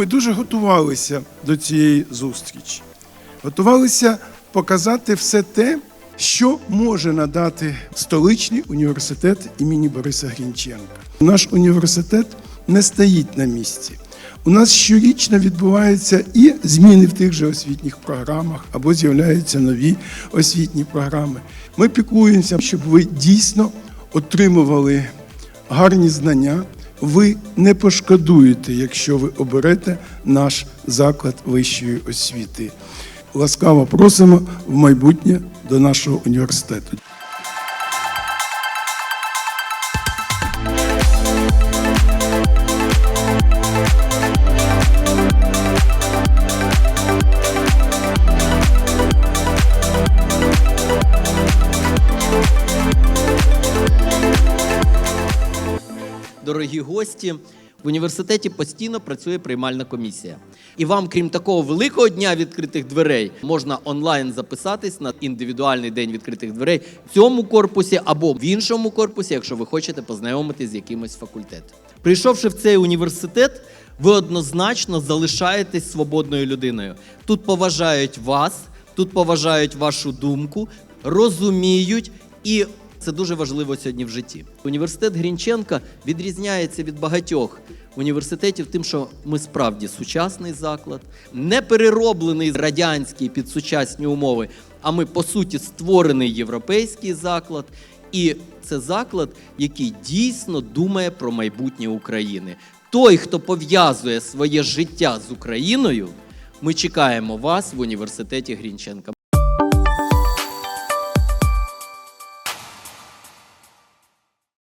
ми дуже готувалися до цієї зустрічі. Готувалися показати все те, що може надати столичний університет імені Бориса Грінченка. Наш університет не стоїть на місці. У нас щорічно відбуваються і зміни в тих же освітніх програмах, або з'являються нові освітні програми. Ми піклуємося, щоб ви дійсно отримували гарні знання. Ви не пошкодуєте, якщо ви оберете наш заклад вищої освіти. Ласкаво просимо в майбутнє до нашого університету. Дорогі гості, в університеті постійно працює приймальна комісія. І вам, крім такого великого дня відкритих дверей, можна онлайн записатись на індивідуальний день відкритих дверей в цьому корпусі або в іншому корпусі, якщо ви хочете познайомитись з якимось факультетом. Прийшовши в цей університет, ви однозначно залишаєтесь свободною людиною. Тут поважають вас, тут поважають вашу думку, розуміють і це дуже важливо сьогодні в житті. Університет Грінченка відрізняється від багатьох університетів тим, що ми справді сучасний заклад, не перероблений радянський під сучасні умови, а ми по суті створений європейський заклад. І це заклад, який дійсно думає про майбутнє України. Той, хто пов'язує своє життя з Україною, ми чекаємо вас в університеті Грінченка.